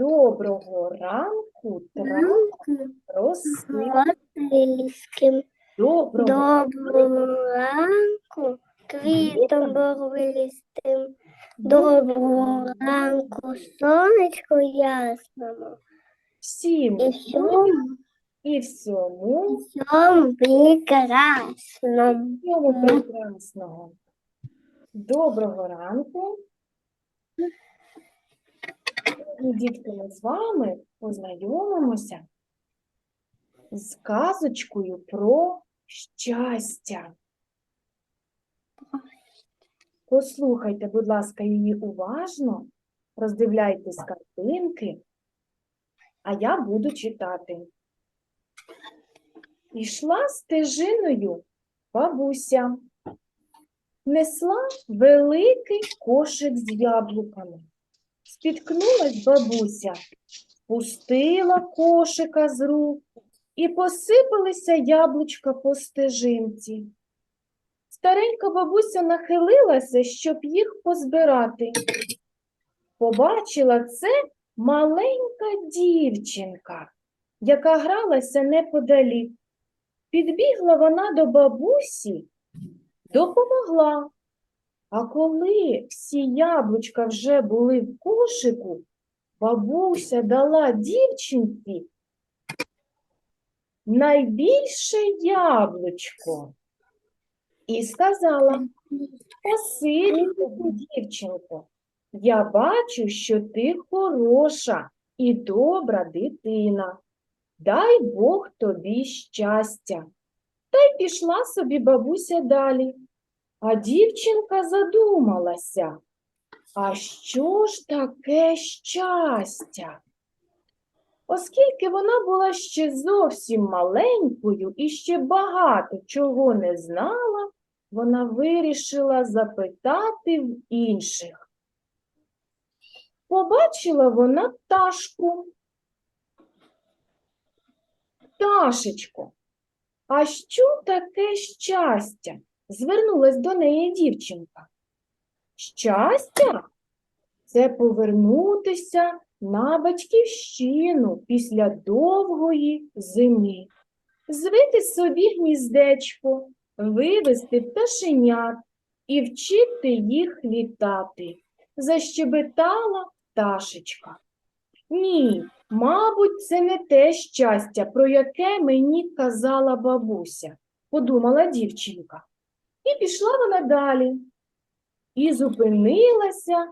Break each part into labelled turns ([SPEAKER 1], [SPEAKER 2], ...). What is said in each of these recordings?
[SPEAKER 1] Доброго ранку, трава роси.
[SPEAKER 2] Латинським.
[SPEAKER 1] Доброго
[SPEAKER 2] ранку, квітом боровистим. Доброго ранку, сонечко ясному.
[SPEAKER 1] всім
[SPEAKER 2] І всьому,
[SPEAKER 1] і всьому
[SPEAKER 2] всьому прекрасному.
[SPEAKER 1] всьому прекрасного. Доброго ранку. І, дітки, ми з вами познайомимося з казочкою про щастя. Послухайте, будь ласка, її уважно, роздивляйтесь картинки, а я буду читати. Ішла стежиною бабуся, несла великий кошик з яблуками. Спіткнулась бабуся, пустила кошика з рук і посипалися яблучка по стежинці. Старенька бабуся нахилилася, щоб їх позбирати. Побачила це маленька дівчинка, яка гралася неподалік. Підбігла вона до бабусі, допомогла. А коли всі яблучка вже були в кошику, бабуся дала дівчинці найбільше яблучко і сказала, Спасибі дівчинко, я бачу, що ти хороша і добра дитина. Дай Бог тобі щастя. Та й пішла собі бабуся далі. А дівчинка задумалася, а що ж таке щастя? Оскільки вона була ще зовсім маленькою і ще багато чого не знала, вона вирішила запитати в інших. Побачила вона пташку. Пташечко, а що таке щастя? Звернулась до неї дівчинка. Щастя це повернутися на батьківщину після довгої зими, звити собі гніздечко, вивести пташенят і вчити їх літати. Защебетала пташечка. Ні, мабуть, це не те щастя, про яке мені казала бабуся, подумала дівчинка. І пішла вона далі і зупинилася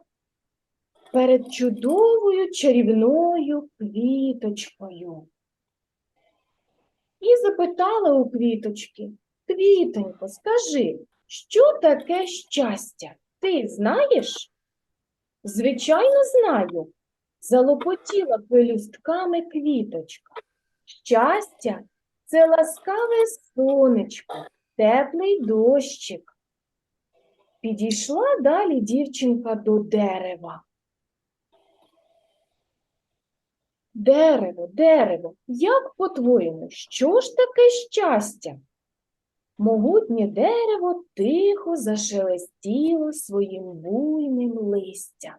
[SPEAKER 1] перед чудовою чарівною квіточкою. І запитала у квіточки, Квітонько, скажи, що таке щастя? Ти знаєш? Звичайно, знаю, залопотіла пелюстками квіточка. Щастя це ласкаве сонечко, теплий дощик. Підійшла далі дівчинка до дерева. Дерево, дерево, як по-твоєму, що ж таке щастя? Могутнє дерево тихо зашелестіло своїм буйним листям.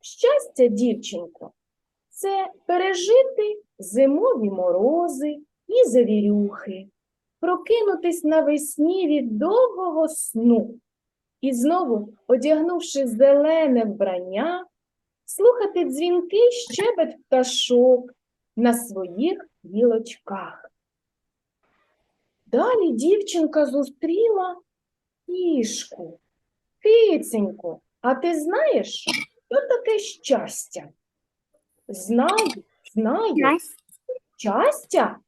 [SPEAKER 1] Щастя, дівчинко, це пережити зимові морози і завірюхи, прокинутись навесні від довгого сну і знову, одягнувши зелене вбрання, слухати дзвінкий щебет пташок на своїх гілочках. Далі дівчинка зустріла кішку. Киценько, а ти знаєш, що таке щастя? Знаю, знаю. Щастя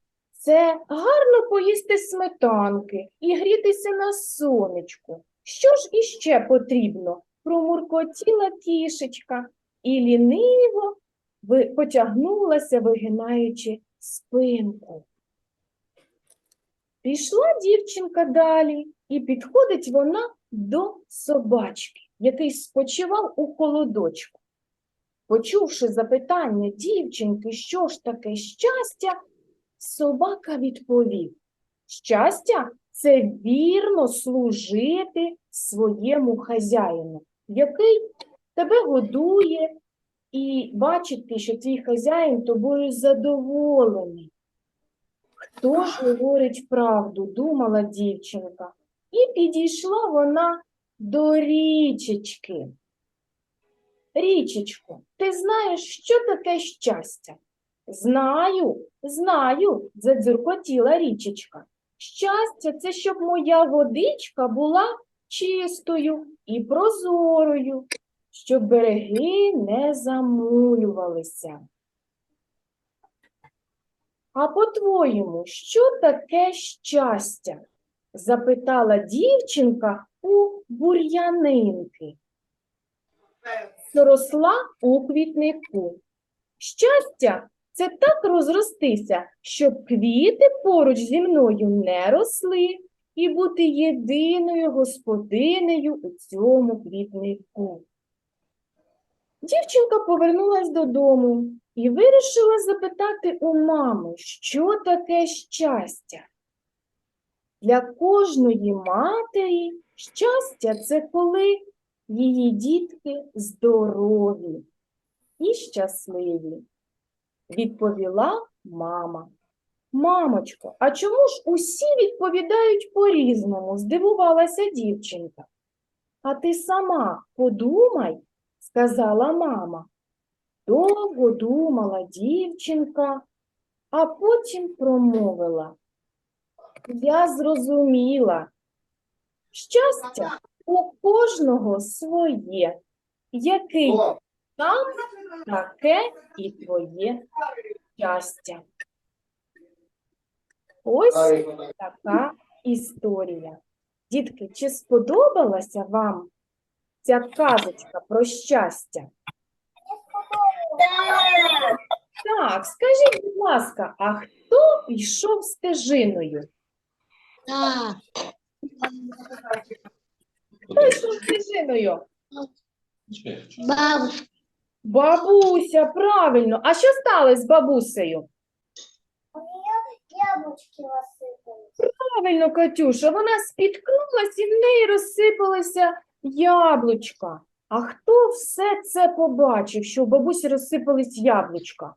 [SPEAKER 1] це гарно поїсти сметанки і грітися на сонечку. Що ж іще потрібно? Промуркотіла кішечка і ліниво потягнулася, вигинаючи спинку. Пішла дівчинка далі, і підходить вона до собачки, який спочивав у холодочку. Почувши запитання дівчинки, що ж таке щастя, собака відповів: Щастя це вірно служити своєму хазяїну, який тебе годує, і бачити, що твій хазяїн тобою задоволений. Хто ж говорить правду, думала дівчинка. І підійшла вона до річечки. Річечко, ти знаєш, що таке щастя? Знаю, знаю, задзюркотіла річечка. Щастя це щоб моя водичка була чистою і прозорою, щоб береги не замулювалися. А по-твоєму, що таке щастя? запитала дівчинка у бур'янинки, що росла у квітнику. Щастя це так розростися, щоб квіти поруч зі мною не росли і бути єдиною господинею у цьому квітнику. Дівчинка повернулась додому і вирішила запитати у мами, що таке щастя. Для кожної матері щастя це коли її дітки здорові і щасливі, відповіла мама. Мамочко, а чому ж усі відповідають по-різному? здивувалася дівчинка. А ти сама подумай, сказала мама. Довго думала дівчинка, а потім промовила. Я зрозуміла. Щастя у кожного своє, який там таке і твоє щастя. Ось така історія. Дітки, чи сподобалася вам ця казочка про щастя? Так, скажіть, будь ласка, а хто йшов стежиною?
[SPEAKER 2] Так.
[SPEAKER 1] Хто йшов стежиною?
[SPEAKER 2] Бабушка.
[SPEAKER 1] Бабуся, правильно. А що сталося з бабусею?
[SPEAKER 2] У нее яблочки рассыпались.
[SPEAKER 1] Правильно, Катюша, вона спіткнулась і в неї розсипалися яблучка. А хто все це побачив, що у бабусі розсипались яблучка?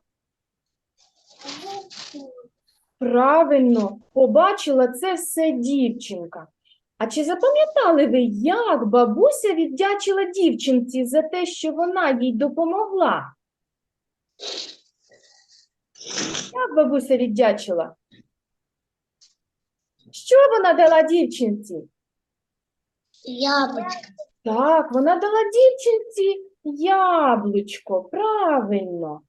[SPEAKER 1] Правильно, побачила це все дівчинка. А чи запам'ятали ви, як бабуся віддячила дівчинці за те, що вона їй допомогла? Як бабуся віддячила? Що вона дала дівчинці?
[SPEAKER 2] Яблочко.
[SPEAKER 1] Так, вона дала дівчинці яблучко, правильно.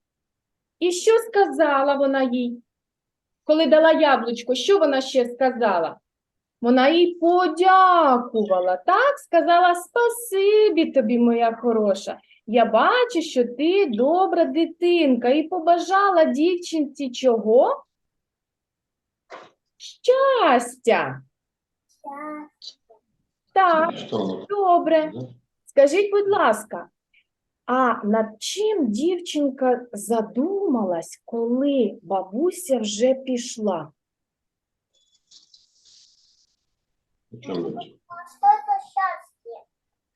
[SPEAKER 1] І що сказала вона їй? Коли дала яблучко, що вона ще сказала? Вона їй подякувала, так? Сказала спасибі тобі, моя хороша. Я бачу, що ти добра дитинка, і побажала дівчинці чого? Щастя. Так, добре. Скажіть, будь ласка, а над чим дівчинка задумалась, коли бабуся вже пішла?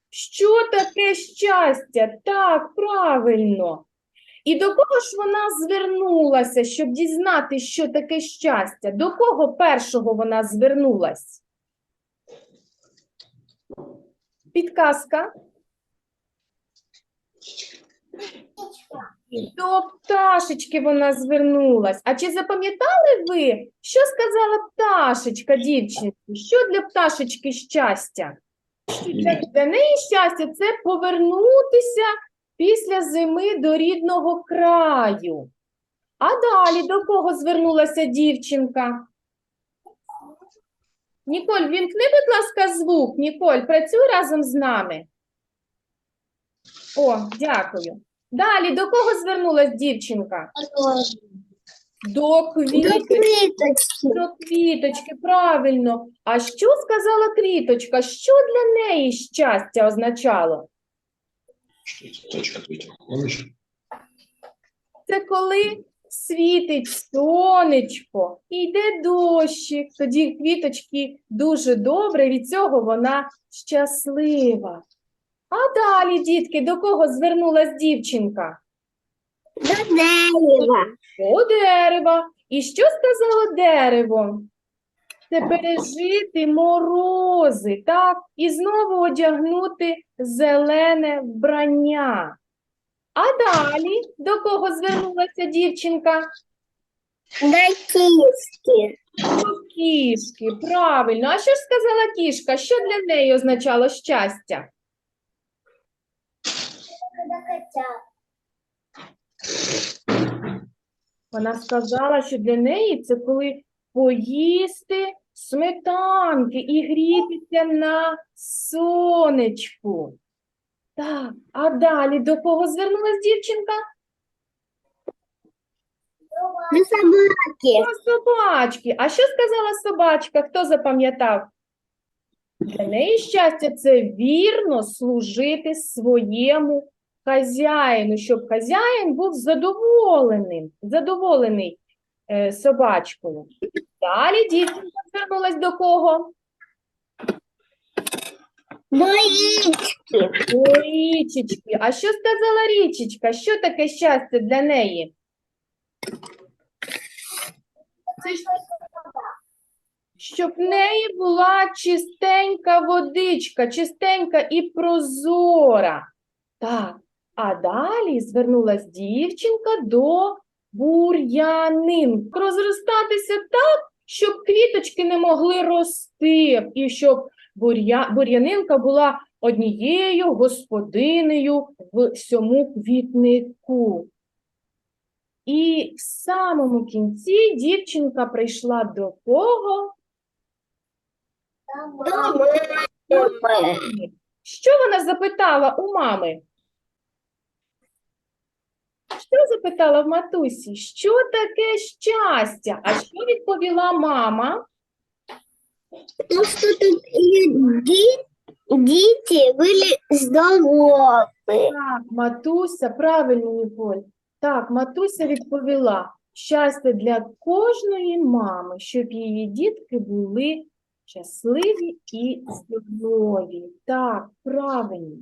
[SPEAKER 1] Що таке щастя? Так, правильно. І до кого ж вона звернулася, щоб дізнатися, що таке щастя? До кого першого вона звернулась? Підказка. До пташечки вона звернулась. А чи запам'ятали ви, що сказала пташечка дівчинці? Що для пташечки щастя? Що Для, для неї щастя це повернутися після зими до рідного краю. А далі до кого звернулася дівчинка? Ніколь, вімкни, будь ласка, звук. Ніколь, працюй разом з нами. О, дякую. Далі до кого звернулась дівчинка? До квіточки. До квіточки, правильно. А що сказала квіточка? Що для неї щастя означало? Це коли світить сонечко, і йде дощик, тоді квіточки дуже добре, від цього вона щаслива. А далі, дітки, до кого звернулась дівчинка?
[SPEAKER 2] До дерева.
[SPEAKER 1] До дерева. І що сказало дерево? Це пережити морози, так? І знову одягнути зелене вбрання. А далі до кого звернулася дівчинка?
[SPEAKER 2] До киски.
[SPEAKER 1] До кішки, правильно. А що ж сказала кішка? Що для неї означало щастя?
[SPEAKER 2] До котят.
[SPEAKER 1] Вона сказала, що для неї це коли поїсти сметанки і грітися на сонечку. Так, а далі до кого звернулась дівчинка?
[SPEAKER 2] До собаки.
[SPEAKER 1] До собачки. А що сказала собачка? Хто запам'ятав? Для неї щастя це вірно служити своєму хазяїну, щоб хазяїн був задоволеним, задоволений е, собачкою. Далі дівчинка звернулась до кого?
[SPEAKER 2] До річки.
[SPEAKER 1] До річечки. А що сказала річечка? Що таке щастя для неї? Це ж щоб в неї була чистенька водичка, чистенька і прозора. Так, а далі звернулась дівчинка до бур'янин. Розростатися так, щоб квіточки не могли рости, і щоб бур'я... бур'янинка була однією господинею в всьому квітнику. І в самому кінці дівчинка прийшла до кого?
[SPEAKER 2] До мами.
[SPEAKER 1] Що вона запитала у мами? Що запитала в матусі? Що таке щастя? А що відповіла мама?
[SPEAKER 2] Ну, что тут ди- дети были здоровы.
[SPEAKER 1] Так, матуся, правильно, Ніколь. Так, матуся відповіла: щастя для кожної мами, щоб її дітки були щасливі і здорові. Так, правильно.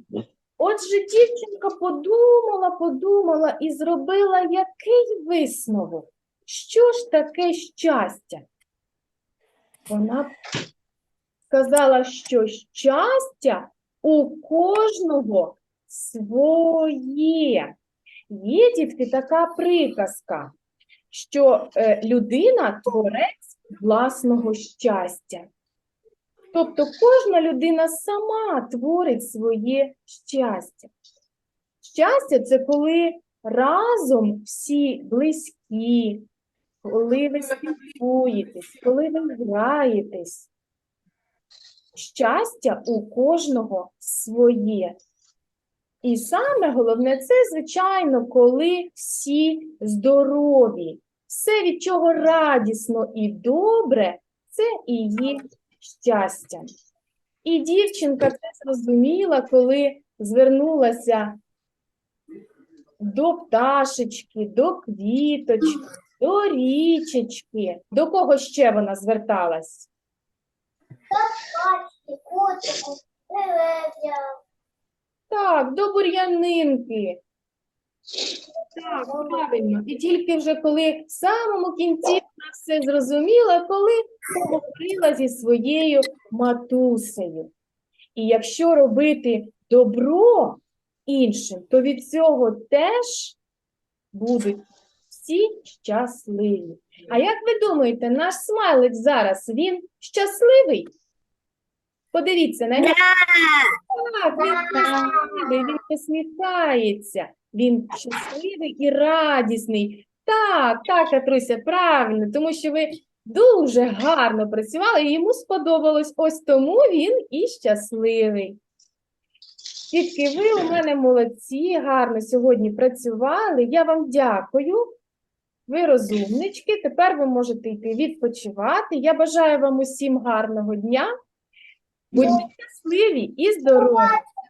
[SPEAKER 1] Отже, дівчинка подумала, подумала і зробила який висновок? Що ж таке щастя? Вона сказала, що щастя у кожного своє. Є дітки така приказка, що е, людина творець власного щастя. Тобто кожна людина сама творить своє щастя. Щастя це коли разом всі близькі, коли ви спілкуєтесь, коли ви граєтесь. Щастя у кожного своє. І саме головне це, звичайно, коли всі здорові. Все, від чого радісно і добре, це і є щастя. І дівчинка це зрозуміла, коли звернулася до пташечки, до квіточки, до річечки. До кого ще вона зверталась?
[SPEAKER 2] Качки, котику.
[SPEAKER 1] Так, до бур'янинки. Так, правильно. І тільки вже коли в самому кінці вона все зрозуміла, коли поговорила зі своєю матусею. І якщо робити добро іншим, то від цього теж будуть всі щасливі. А як ви думаєте, наш смайлик зараз він щасливий? Подивіться на нього. Так, він щасливий, він посміхається, він щасливий і радісний. Так, так, Катруся, правильно, тому що ви дуже гарно працювали, і йому сподобалось. Ось тому він і щасливий. Дітки, ви у мене молодці, гарно сьогодні працювали. Я вам дякую. Ви розумнички. Тепер ви можете йти відпочивати. Я бажаю вам усім гарного дня. Будьте щасливі і здорові.